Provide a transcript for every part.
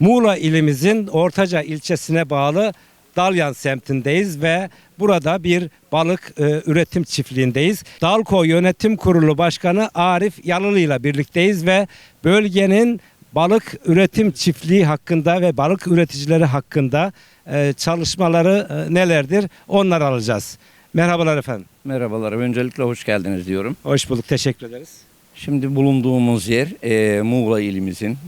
Muğla ilimizin Ortaca ilçesine bağlı Dalyan semtindeyiz ve burada bir balık e, üretim çiftliğindeyiz. Dalko Yönetim Kurulu Başkanı Arif Yalılı ile birlikteyiz ve bölgenin balık üretim çiftliği hakkında ve balık üreticileri hakkında e, çalışmaları e, nelerdir onları alacağız. Merhabalar efendim. Merhabalar. Öncelikle hoş geldiniz diyorum. Hoş bulduk. Teşekkür ederiz. Şimdi bulunduğumuz yer e, Muğla ilimizin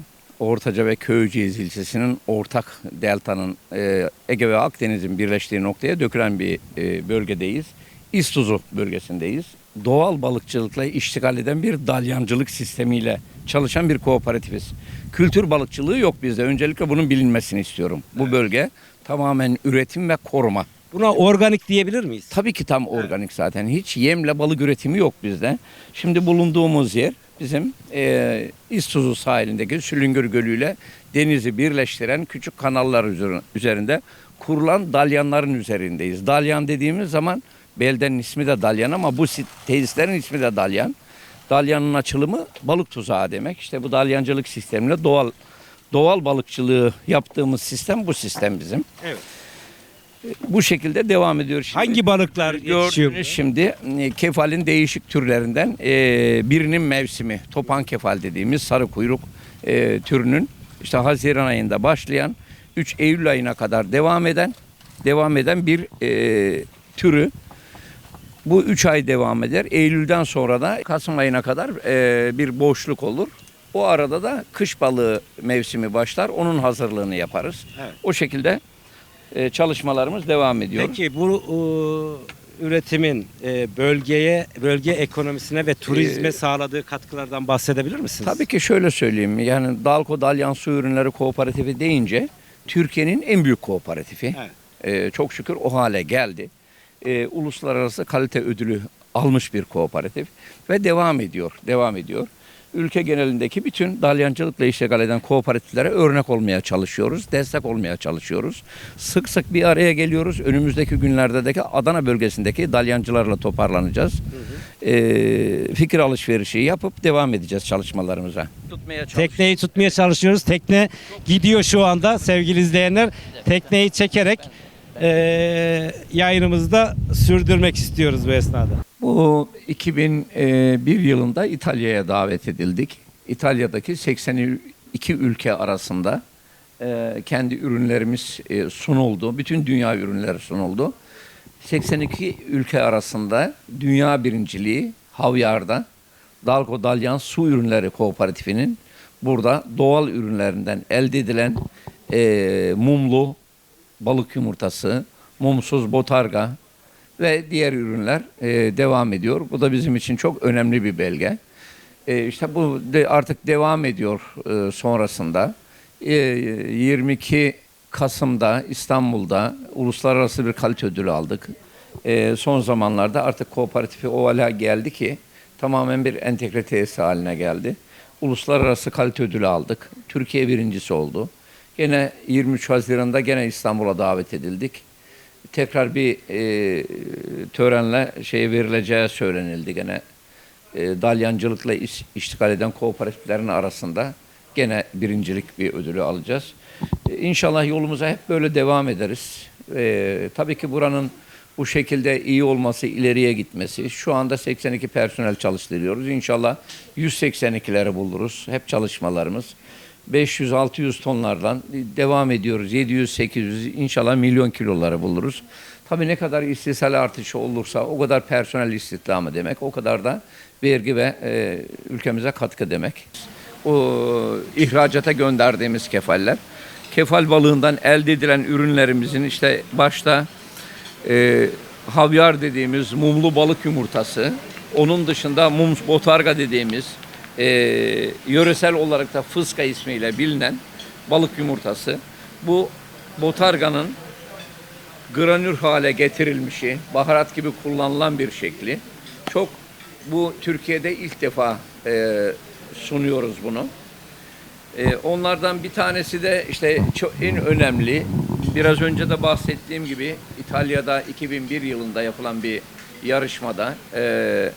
Ortaca ve Köyceğiz ilçesinin ortak deltanın e, Ege ve Akdeniz'in birleştiği noktaya dökülen bir e, bölgedeyiz. İstuzu bölgesindeyiz. Doğal balıkçılıkla iştigal eden bir dalyancılık sistemiyle çalışan bir kooperatifiz. Kültür balıkçılığı yok bizde. Öncelikle bunun bilinmesini istiyorum. Bu bölge tamamen üretim ve koruma. Buna organik diyebilir miyiz? Tabii ki tam organik zaten. Hiç yemle balık üretimi yok bizde. Şimdi bulunduğumuz yer bizim e, İstuzu sahilindeki Sülüngür Gölü ile denizi birleştiren küçük kanallar üzeri- üzerinde kurulan dalyanların üzerindeyiz. Dalyan dediğimiz zaman beldenin ismi de dalyan ama bu tesislerin ismi de dalyan. Dalyanın açılımı balık tuzağı demek. İşte bu dalyancılık sistemiyle doğal doğal balıkçılığı yaptığımız sistem bu sistem bizim. Evet. Bu şekilde devam ediyor. Şimdi. Hangi balıklar yetişiyor? Şimdi e, kefalin değişik türlerinden e, birinin mevsimi topan kefal dediğimiz sarı kuyruk e, türünün işte Haziran ayında başlayan 3 Eylül ayına kadar devam eden devam eden bir e, türü. Bu 3 ay devam eder. Eylül'den sonra da Kasım ayına kadar e, bir boşluk olur. O arada da kış balığı mevsimi başlar. Onun hazırlığını yaparız. Evet. O şekilde e, çalışmalarımız devam ediyor. Peki bu e, üretimin e, bölgeye, bölge ekonomisine ve turizme Ee, sağladığı katkılardan bahsedebilir misiniz? Tabii ki şöyle söyleyeyim. Yani Dalko Dalyan Su Ürünleri Kooperatifi deyince Türkiye'nin en büyük kooperatifi. Evet. Çok şükür o hale geldi. Uluslararası kalite ödülü almış bir kooperatif ve devam ediyor. Devam ediyor. Ülke genelindeki bütün dalyancılıkla iştigal eden kooperatiflere örnek olmaya çalışıyoruz, destek olmaya çalışıyoruz. Sık sık bir araya geliyoruz. Önümüzdeki günlerde de Adana bölgesindeki dalyancılarla toparlanacağız. Ee, fikir alışverişi yapıp devam edeceğiz çalışmalarımıza. Tutmaya Tekneyi tutmaya çalışıyoruz. Tekne gidiyor şu anda sevgili izleyenler. Tekneyi çekerek e, yayınımızı da sürdürmek istiyoruz bu esnada. Bu 2001 yılında İtalya'ya davet edildik. İtalya'daki 82 ülke arasında e, kendi ürünlerimiz e, sunuldu. Bütün dünya ürünleri sunuldu. 82 ülke arasında dünya birinciliği Havyar'da Dalko Dalyan Su Ürünleri Kooperatifinin burada doğal ürünlerinden elde edilen e, mumlu balık yumurtası, mumsuz botarga, ve diğer ürünler e, devam ediyor. Bu da bizim için çok önemli bir belge. E, işte bu de artık devam ediyor e, sonrasında. E, 22 Kasım'da İstanbul'da uluslararası bir kalite ödülü aldık. E, son zamanlarda artık kooperatifi o hale geldi ki tamamen bir entegre tesis haline geldi. Uluslararası kalite ödülü aldık. Türkiye birincisi oldu. Gene 23 Haziran'da gene İstanbul'a davet edildik tekrar bir e, törenle şey verileceği söylenildi gene. E, dalyancılıkla iş, iştigal eden kooperatiflerin arasında gene birincilik bir ödülü alacağız. E, inşallah yolumuza hep böyle devam ederiz. E, tabii ki buranın bu şekilde iyi olması, ileriye gitmesi. Şu anda 82 personel çalıştırıyoruz. İnşallah 182'leri buluruz. Hep çalışmalarımız. 500-600 tonlardan devam ediyoruz. 700-800 inşallah milyon kiloları buluruz. Tabii ne kadar istisal artışı olursa o kadar personel istihdamı demek. O kadar da vergi ve e, ülkemize katkı demek. O ihracata gönderdiğimiz kefaller. Kefal balığından elde edilen ürünlerimizin işte başta e, havyar dediğimiz mumlu balık yumurtası, onun dışında mum botarga dediğimiz e, yöresel olarak da fıska ismiyle bilinen balık yumurtası. Bu botarganın granür hale getirilmişi, baharat gibi kullanılan bir şekli. Çok bu Türkiye'de ilk defa e, sunuyoruz bunu. E, onlardan bir tanesi de işte çok en önemli. Biraz önce de bahsettiğim gibi İtalya'da 2001 yılında yapılan bir yarışmada e,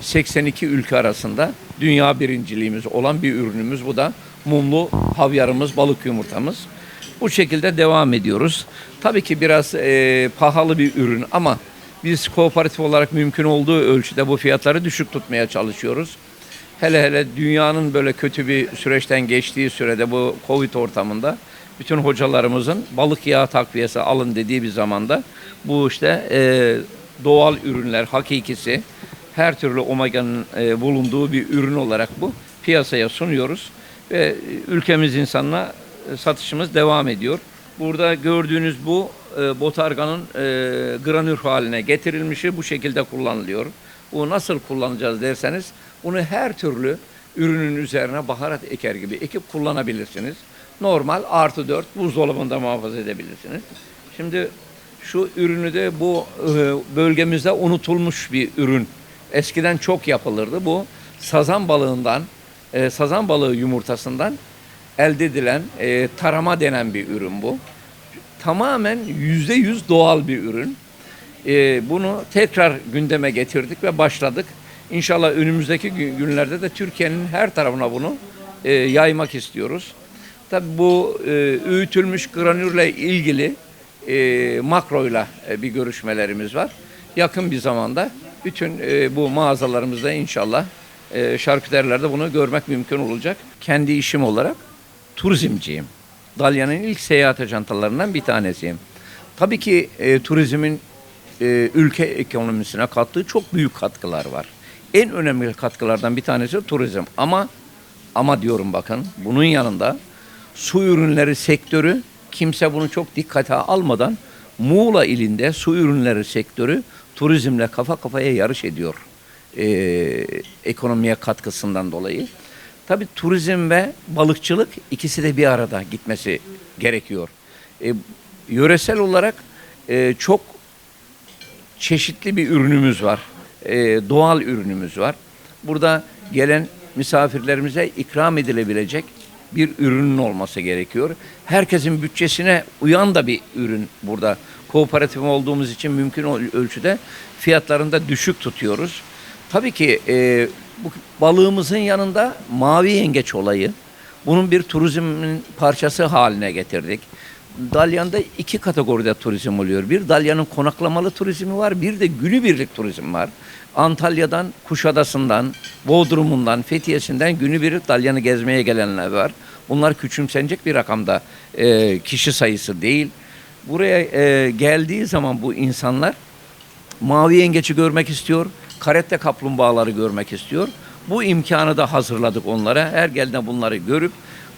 82 ülke arasında dünya birinciliğimiz olan bir ürünümüz. Bu da mumlu havyarımız, balık yumurtamız. Bu şekilde devam ediyoruz. Tabii ki biraz e, pahalı bir ürün ama biz kooperatif olarak mümkün olduğu ölçüde bu fiyatları düşük tutmaya çalışıyoruz. Hele hele dünyanın böyle kötü bir süreçten geçtiği sürede bu Covid ortamında bütün hocalarımızın balık yağı takviyesi alın dediği bir zamanda bu işte e, doğal ürünler hakikisi her türlü omeganın e, bulunduğu bir ürün olarak bu piyasaya sunuyoruz ve e, ülkemiz insanına e, satışımız devam ediyor. Burada gördüğünüz bu e, botarganın e, granür haline getirilmişi bu şekilde kullanılıyor. Bu nasıl kullanacağız derseniz bunu her türlü ürünün üzerine baharat eker gibi ekip kullanabilirsiniz. Normal artı 4 buzdolabında muhafaza edebilirsiniz. Şimdi şu ürünü de bu e, bölgemizde unutulmuş bir ürün. Eskiden çok yapılırdı. Bu sazan balığından, e, sazan balığı yumurtasından elde edilen e, tarama denen bir ürün bu. Tamamen yüzde yüz doğal bir ürün. E, bunu tekrar gündeme getirdik ve başladık. İnşallah önümüzdeki gü- günlerde de Türkiye'nin her tarafına bunu e, yaymak istiyoruz. Tabii bu e, öğütülmüş granürle ilgili e, makroyla e, bir görüşmelerimiz var. Yakın bir zamanda bütün e, bu mağazalarımızda inşallah e, şarküterlerde bunu görmek mümkün olacak. Kendi işim olarak turizmciyim. Dalyan'ın ilk seyahat ajantalarından bir tanesiyim. Tabii ki e, turizmin e, ülke ekonomisine kattığı çok büyük katkılar var. En önemli katkılardan bir tanesi turizm. Ama ama diyorum bakın bunun yanında su ürünleri sektörü kimse bunu çok dikkate almadan Muğla ilinde su ürünleri sektörü turizmle kafa kafaya yarış ediyor e, ekonomiye katkısından dolayı. Tabii turizm ve balıkçılık ikisi de bir arada gitmesi gerekiyor. E, yöresel olarak e, çok çeşitli bir ürünümüz var. E, doğal ürünümüz var. Burada gelen misafirlerimize ikram edilebilecek bir ürünün olması gerekiyor. Herkesin bütçesine uyan da bir ürün burada. Kooperatif olduğumuz için mümkün ölçüde fiyatlarını da düşük tutuyoruz. Tabii ki e, bu balığımızın yanında mavi yengeç olayı, bunun bir turizmin parçası haline getirdik. Dalyan'da iki kategoride turizm oluyor. Bir Dalyan'ın konaklamalı turizmi var, bir de günübirlik turizm var. Antalya'dan, Kuşadası'ndan, Bodrum'undan, Fethiye'sinden günübirlik Dalyan'ı gezmeye gelenler var. Bunlar küçümsenecek bir rakamda e, kişi sayısı değil. Buraya e, geldiği zaman bu insanlar mavi yengeçi görmek istiyor, karette kaplumbağaları görmek istiyor. Bu imkanı da hazırladık onlara. Her geldiğinde bunları görüp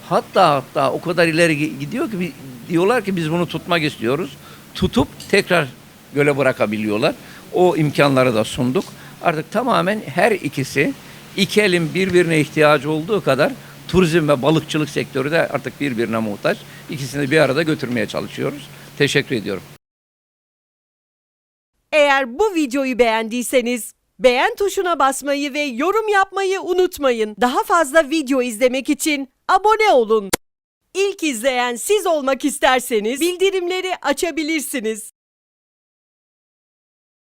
hatta hatta o kadar ileri gi- gidiyor ki diyorlar ki biz bunu tutmak istiyoruz. Tutup tekrar göle bırakabiliyorlar. O imkanları da sunduk. Artık tamamen her ikisi iki elin birbirine ihtiyacı olduğu kadar turizm ve balıkçılık sektörü de artık birbirine muhtaç. İkisini bir arada götürmeye çalışıyoruz. Teşekkür ediyorum. Eğer bu videoyu beğendiyseniz beğen tuşuna basmayı ve yorum yapmayı unutmayın. Daha fazla video izlemek için abone olun. İlk izleyen siz olmak isterseniz bildirimleri açabilirsiniz.